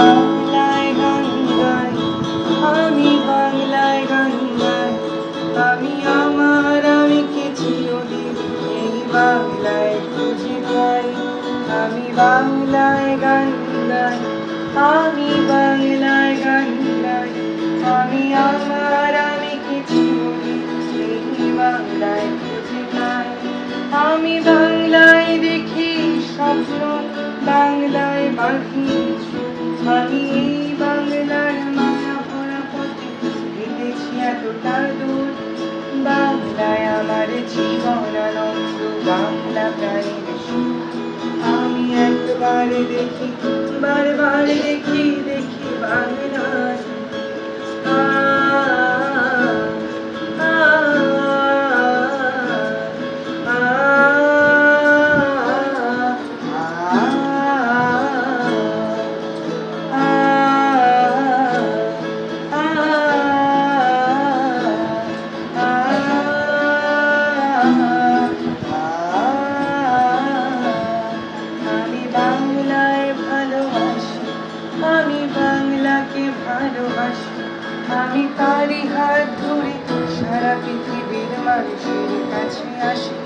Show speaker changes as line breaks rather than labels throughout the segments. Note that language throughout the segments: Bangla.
বাংলায় গান আমি বাংলায় আমি আমার, আমি খুঁজে আমি বাংলায় আমি বাংলায় আমি আমার, আমি বাংলায় খুঁজে আমি বাংলায় দেখি স্বপ্ন, বাংলায় বাকি আমি এই বাংলার মাথা ভরা পথে হেঁটেছি এতটা দূর। বাংলায় আমার জীবন আনন্দ, বাংলা প্রাণীর। আমি একবার দেখি, বারবার দেখি দেখি বাংলার আমি তারই হাত ধরে সারা পৃথিবীর মানুষের কাছে আসি।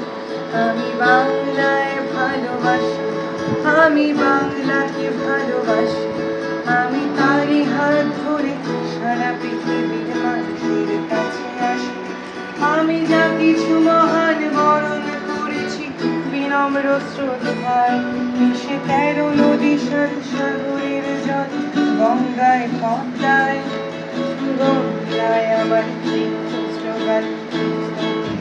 আমি বাংলায় ভালোবাসি, আমি বাংলাকে ভালোবাসি। আমি তারই হাত ধরে সারা পৃথিবীর মানুষের কাছে আসি। আমি যা কিছু মহান বরণ করেছি, বিনম্র শ্রদ্ধায় মিশে তেরো নদী সাগরের জল, গঙ্গায় পদ্মায় গঙ্গায় আমার স্লোগান আমি একবার